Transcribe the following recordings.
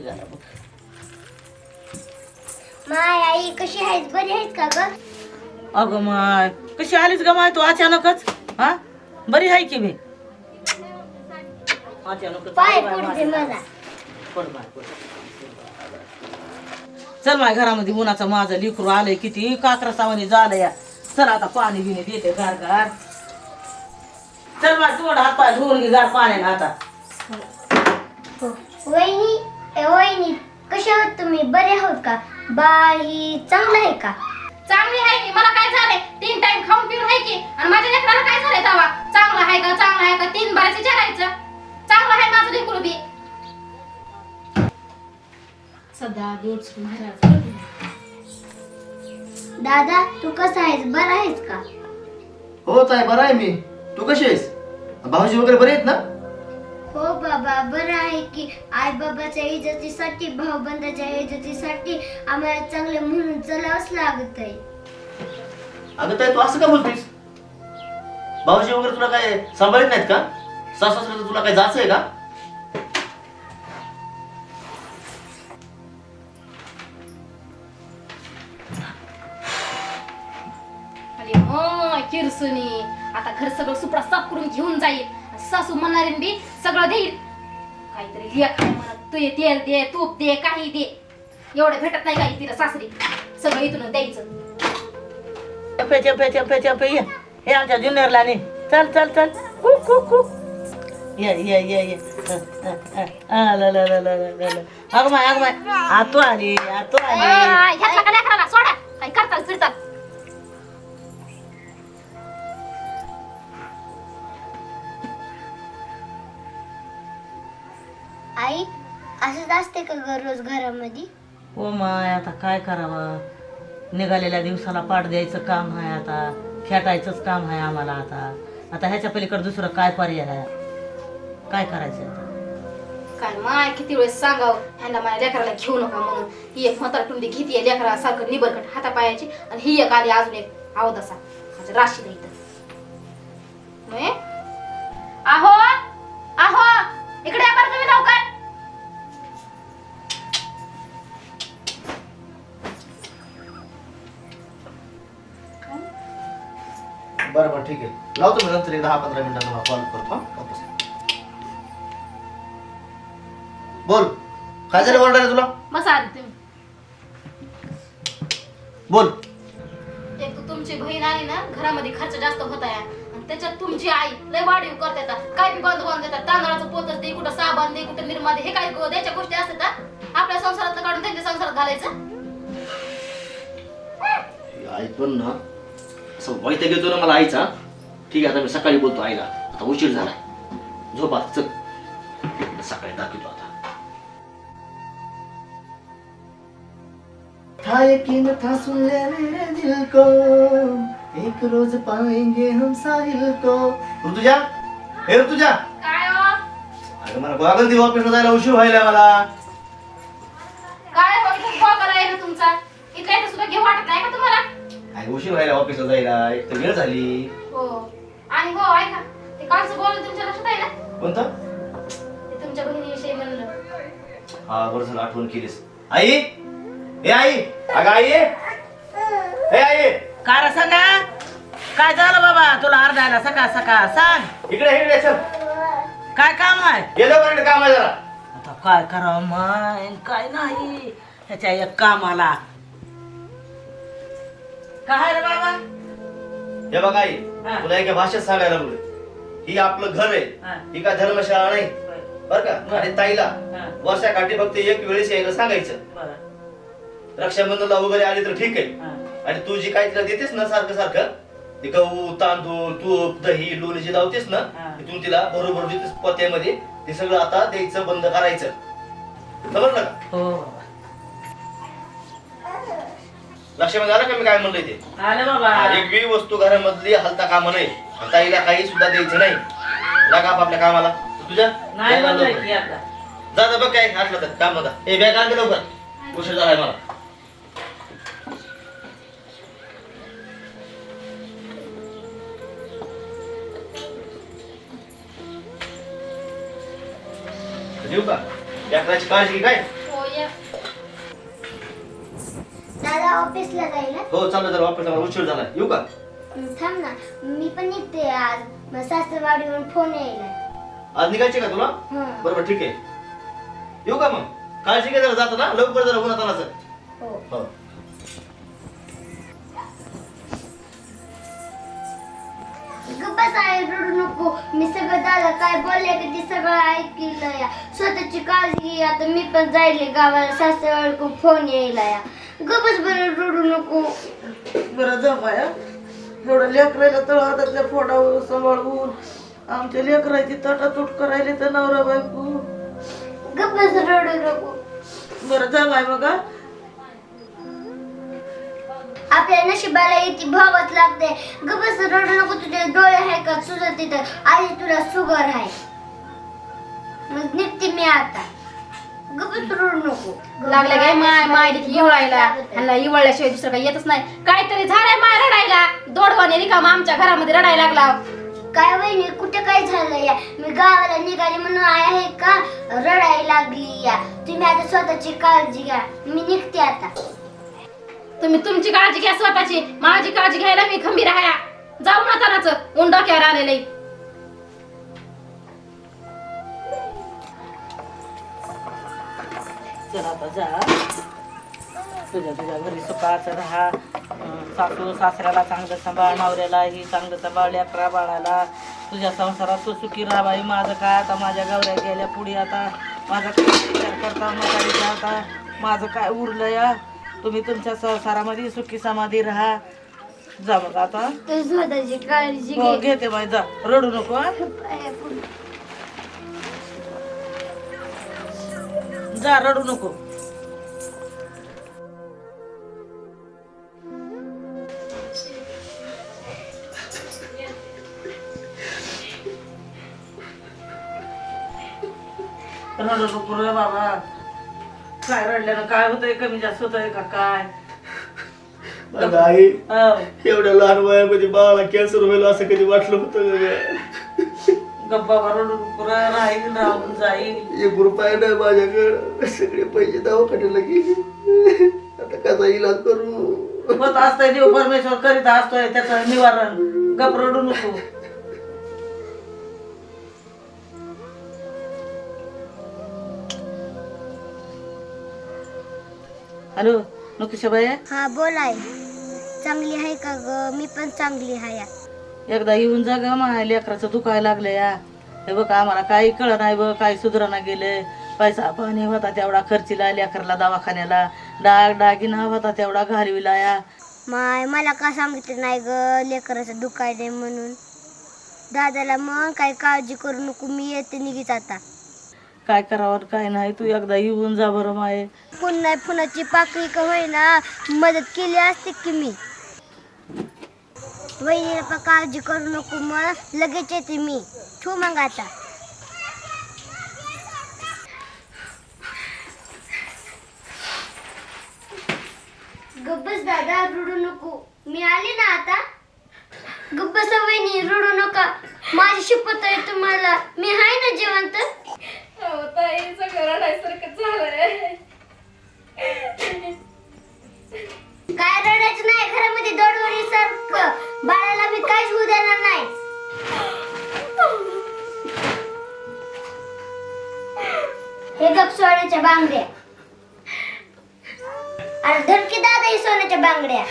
निघाला बघ. My I कशी आहेस? बरी आहेस का ग? अगं माय कशी आलीच ग माय तू अचानकच? हा? बरी आहे की मी? अचानकच पाय आली बाय पडते माझ्या. मला. पड बाय, पड. चल माय घरामध्ये उन्हाचं माझं लिकरू आलंय किती? काकरा सावणी झालं या. चल आता पाणी बिणी देते गार गार. चल माय तोंड हात पाय धुवून घे गार पाण्याने आता. वहिनी ए वहिनी कशा आहात तुम्ही? बरे आहोत का? बाई चांगलं आहे का? चांगली आहे की? मला काय झालंय? तीन टाइम खाऊन पिऊन आहे की? आणि माझ्या लेकराला काय झालंय तवा? चांगलं आहे का? चांगलं आहे का? तीन बारेच विचारायचं चांगलं आहे माझं लेकरू बी. सध्या दूध महाराज. दादा तू कसा आहेस? बरा आहेस का? हो ताई बरं आहे मी. तू कशी आहेस? भाऊजी वगैरे बरे आहेत ना? बाबा बरं आहे की आई बाबाच्या इज्जतीसाठी भाऊबंदाच्या इज्जतीसाठी आम्हाला चांगलं म्हणून चलावंच लागत आहे अगं ताई तू असं का बोलतीस? भाऊजी वगैरे तुला काय सांभाळत नाहीत का? सासू तुला काय जायचं आहे का? आणि होय किरसुनी. आता घर सगळं सुपडा साफ करून घेऊन जाईल. सासू म्हणणारे बी सगळं देईल काहीतरी लेख आहे म्हणत तू तेल दे तूप दे काही दे. एवढं भेटत नाही काही तिला सासरी. सगळं इथून द्यायचं. चंपे चंपे चंपे चंपे ये. हे आमच्या ज्युनियरला ने. चल चल चल. कू कू कू ये ये ये ये. अ, ल, ल, ल, ल, ल, ल, ल. अगं माय अगं माय आतू आली आतू आली. ह्यातला का लेकराला सोडा. असते का ग रोज घरामध्ये? ओ माय आता काय करावं? निघालेल्या दिवसाला पाठ द्यायचं काम आहे आता. फेटायचंच काम आहे आम्हाला आता. आता ह्याच्या पलीकडे दुसरं काय पर्याय आहे काय करायचं आता? काय माय किती वेळेस सांगाव? ह्यांना माझ्या लेकराला घेऊ नका म्हणून. ही एक म्हातार टुंडी घेते लेकरा सारखं निबरकट हातापायाची आणि ही एक आली अजून एक अवदसा माझ्या राशी नाही? आहो आहो! बरं बरं ठीक आहे. लावतो मी नंतर एक दहा पंधरा मिनिटात तुम्हाला कॉल करतो हा? वापस. बोल काय झालं ऑर्डर तुला? आधी तुम्ही. बोल. एक तर तुमची बहीण आली ना घरामध्ये खर्च जास्त होत आहे. आणि त्याच्यात तुमची आई लय वाढीव करते आता. काय बी बंद बंद देतात तांदळाचं पोतच दे कुठं साबण दे कुठं निर्मा दे हे काय गो- द्यायच्या गोष्टी असतात हा? आपल्या संसारात काढून त्यांच्या संसारात घालायचं? आई पण ना असं वाईट घेतो ना मला आईचा. ठीक आहे आता मी सकाळी बोलतो आईला. आता उशीर झाला झोप चल. सकाळी दाखवतो आता. था यकीन था सुन ले मेरे दिल को एक रोज पाएंगे हम साहिल को. ऋतुजा? हे ऋतुजा. काय हो? अगं मला गोगल देऊ ऑफिसला जायला उशीर व्हायला मला. काय हो इथं बॉगल आहे ना तुमचा? इथल्या इथं सुद्धा घेऊ वाटत अगं उशीर व्हायला ऑफिसला जायला एक तर वेळ झाली. हो. आणि हो ऐका ते कालचं बोलणं तुमच्या लक्षात आहे ना? कोणतं? ते तुमच्या बहिणीविषयी म्हणलं हा बरं झालं आठवण केलीस. आई! ए आई! अगं आई! ए आई! काय रे सांगा. काय झालं बाबा? तुला अर्धायला सकाळ सकाळ. सांग. इकडे इकडे चल. काय काम आहे? गेलो बरं काम आहे जरा. आता काय करावं माय? काय नाही. ह्याच्या एक कामाला. काय रे बाबा हे बघ आई हा. तुला एका भाषेत सांगायला लागलोय ही आपलं घर हा. आहे ही काय धर्मशाळा नाही बर का. आणि ताईला हा. वर्षाकाठी फक्त एक वेळेस यायला सांगायचं बरं. रक्षाबंधनला वगैरे आली तर ठीक आहे हा. आणि तू जी काय तिला देतेस ना सारखं सारखं ते गहू तांदूळ तूप दही लोणी जे लावतेस ना हा. ते तू तिला बरोबर देतेस पत्यामध्ये ते सगळं आता द्यायचं बंद करायचं समजलं का हो लक्षामध्ये आलं का मी काय म्हणलंय ते? आले बाबा. हा, एक वस्तू घरामधली हलता कामा नाही. आणि ताईला काही सुद्धा द्यायचं नाही. लागा आपल्या कामाला? तुझ्या? नाही म्हणलंय की आता. जा जा बघ काय असलं तर काम होता ए बॅग आण लवकर. उशीर झालाय मला. देऊ का? लेकराची काळजी काय हो या दादा ऑफिसला जाईल हं? हो चाललं जरा वापस मला उशीर झाला येऊ का? हं, थांब ना. मी पण निघते आज. मग सासरवाडीवरून फोन यायला. आज निघायचे का तुला? हं. बरोबर ठीक आहे. येऊ का मग? काळजी घे जरा जाता ना? लवकर जरा उन्हात आणायचं हो. हो. गप्पा साहेब रडू नको. मी सगळं दादा काय बोलले की ते सगळं ऐकलं या. स्वतःची काळजी घे. आता मी पण जायले गावाला. सासरवाडीकडून फोन यायला या. गप्पच बरं रडू नको. बरं जा बाया. एवढं लेकरायला तळ हातातल्या फोडावर सांभाळून. आमच्या लेकराची तटातूट करायला तर नवरा बायको. गप्पच रडू नको. बरं जा बाय बघा आपल्या नशिबाला येते भावच लागते. गप्पच रडू नको तुझे डोळे आहे का? सुजत तिथं. आधी तुला शुगर आहे. मग निघते मी आता. लागलं काय माय माय देखी इवळायला ह्यांना इवळल्याशिवाय दुसरं काही येतच नाही. काहीतरी झालंय माय रडायला. दोडवाने रिकामा आमच्या घरामध्ये रडायला लागला. काय वहिनी कुठे काय झालं या मी गावाला निघाली म्हणून आहे का? रडायला लागली या. तुम्ही आता स्वतःची काळजी घ्या. मी निघते आता. तुम्ही तुमची काळजी घ्या स्वतःची. माझी काळजी घ्यायला मी खंबीर आहे. जाऊ म्हाताराचं ऊन डोक्यावर आलेलं चल आता जा. तुझ्या तुझ्या घरी सुखाचं राहा. सासू सासऱ्याला चांगलं सांभाळ नवऱ्याला ही चांगलं सांभाळ लेकरा बाळाला. तुझ्या संसारात तू सुखी राहा बाई. माझं काय आता? माझ्या गवऱ्या गेल्या पुढे आता. माझा काय विचार करता? म्हातारीचा आता. माझं काय उरलं या? तुम्ही तुमच्या संसारामध्ये सुखी समाधी राहा. जा मग आता. तू स्वतःची काळजी हो घेते बाई. जा. रडू नको जा रडू नको रडू नको रे बाबा काय रडल्यानं काय होतंय कमी जास्त होतंय का काय आई हो. एवढ्या लहान वयामध्ये बाळाला कॅन्सर होईल असं कधी वाटलं होतं का? गप्प बाबा रडू नको रे, राहील राहून जाईल. एक रुपया नाही माझ्याकडे. सगळे पैसे दवाखान्याला गेले. आता कसा इलाज करू? होत असतंय देव परमेश्वर करीत असतोय त्याचं निवारण. गप रडू नको. हॅलो नुकशाबाई? हा बोलाय. चांगली आहे का ग? मी पण चांगली आहे. एकदा येऊन जा ग माझ्या लेकराचं दुखायला लागलं या हे बघ आम्हाला काही कळ नाही बघ काही सुधारणा गेले पैसा पाणी होता तेवढा खर्चीला लेकरला दवाखान्याला. डाग डागिना होता तेवढा घालविला या माय मला का सांगितलं नाही ग लेकराचं दुखायले म्हणून? दादाला मग काही काळजी करू नको मी येते निघित आता. काय करावं काय नाही तू एकदा येऊन जा बरं माये. पुन्हा पुन्हाची पाकळी का होईना मदत केली असते की मी? वहिनीला काळजी करू नको मग लगेच येते मी। ठेवू मग आता गब्बस दादा रडू नको मी आले ना आता। गब्बस वहिनी रडू नका माझी शपथ आहे तुम्हाला मी आहे ना जिवंत? काय रडायचं नाही घरामध्ये दडवडी सारखं. बाळाला मी काहीच होऊ देणार नाही. हे गप सोन्याच्या बांगड्या. आणि धडकी दादा ही सोन्याच्या बांगड्या.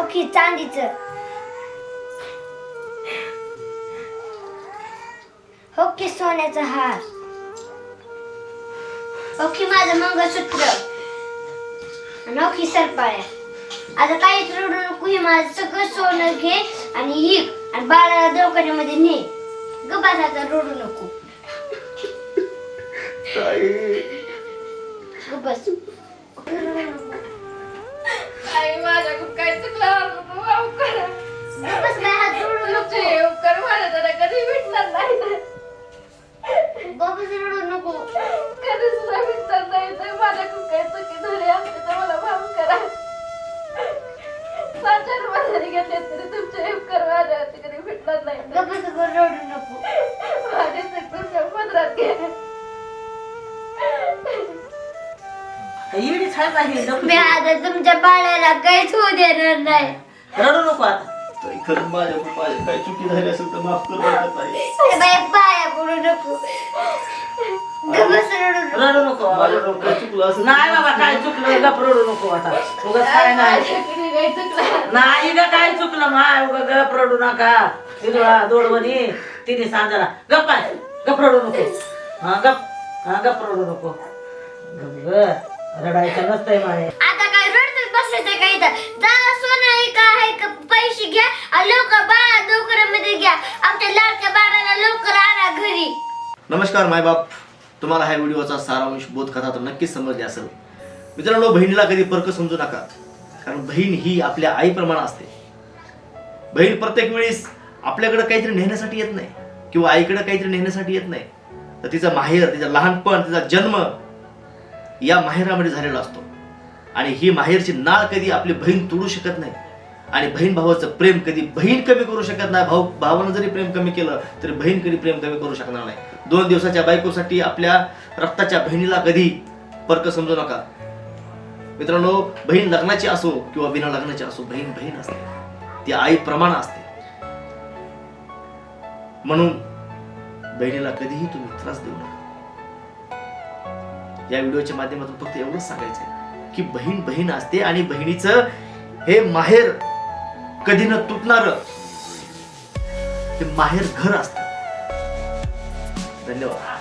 ओके चांदीच. ओके सोन्याचा हार. ओके माझं मंगळसूत्र. आणि ओके सरपाळ्या. आता काहीच रडू नको हे माझं सगळं सोनं घे आणि ही आणि बाळाला दवाखान्यामध्ये ने. गबास आता रडू नको. ताई. गबस आई माझ्याकडून काय चुकलं गबस काय हात रडू नको. उपकार जरा कधी भेटणार नाही. गबस रडू नको. कधी सुद्धा भेटणार नाही तर माझ्याकडून काय चुकी झाली असते तर मला माफ करा. चार तुमच्या तुमच्या बाळाला काहीच होऊ देणार नाही. रडू नको आता. ताई माझ्या माझी काही चुकी झाली असेल तर माफ कर नको. रडू नको. रडू नको. बाबा. चुकलं नाही बाबा काय चुकलं रडू नको आता. काय नाही. नाही ग काय चुकलं? माय उगा रडू नका. तिला दोडवणी तिने सांगायला गप आहे गप रडू नको. हा गप हा गप रडू नको. गप ग रडायचं नसतंय माय. आता काय रडत बसायचं का इथं? जा सोनं आहे का आहे का? पैसे घ्या आणि लवकर बाळा घ्या. आमच्या लाडक्या बाळाला लवकर आणा घरी. नमस्कार मायबाप तुम्हाला ह्या व्हिडिओचा सारांश बोध कथा तर नक्कीच समजली असेल. मित्रांनो बहिणीला कधी फरक समजू नका. कारण बहीण ही आपल्या आईप्रमाणे असते. बहीण प्रत्येक वेळेस आपल्याकडे काहीतरी नेण्यासाठी येत नाही किंवा आईकडे काहीतरी नेण्यासाठी येत नाही. तर तिचा माहेर तिचा लहानपण तिचा जन्म या माहेरामध्ये झालेला असतो. आणि ही माहेरची नाळ कधी आपली बहीण तोडू शकत नाही. आणि बहीण भावाचं प्रेम कधी बहीण कमी करू शकत नाही. भाऊ भावानं जरी प्रेम कमी केलं तरी बहीण कधी प्रेम कमी करू शकणार नाही. दोन दिवसाच्या बायकोसाठी आपल्या रक्ताच्या बहिणीला कधी फरक समजू नका. मित्रांनो बहीण लग्नाची असो किंवा विना लग्नाची असो बहीण बहीण असते. ती आई प्रमाण असते. म्हणून बहिणीला कधीही तुम्ही त्रास देऊ नका. या व्हिडिओच्या माध्यमातून फक्त एवढंच सांगायचंय की बहीण बहीण असते आणि बहिणीचं हे माहेर कधी न तुटणार हे माहेर घर असत. धन्यवाद.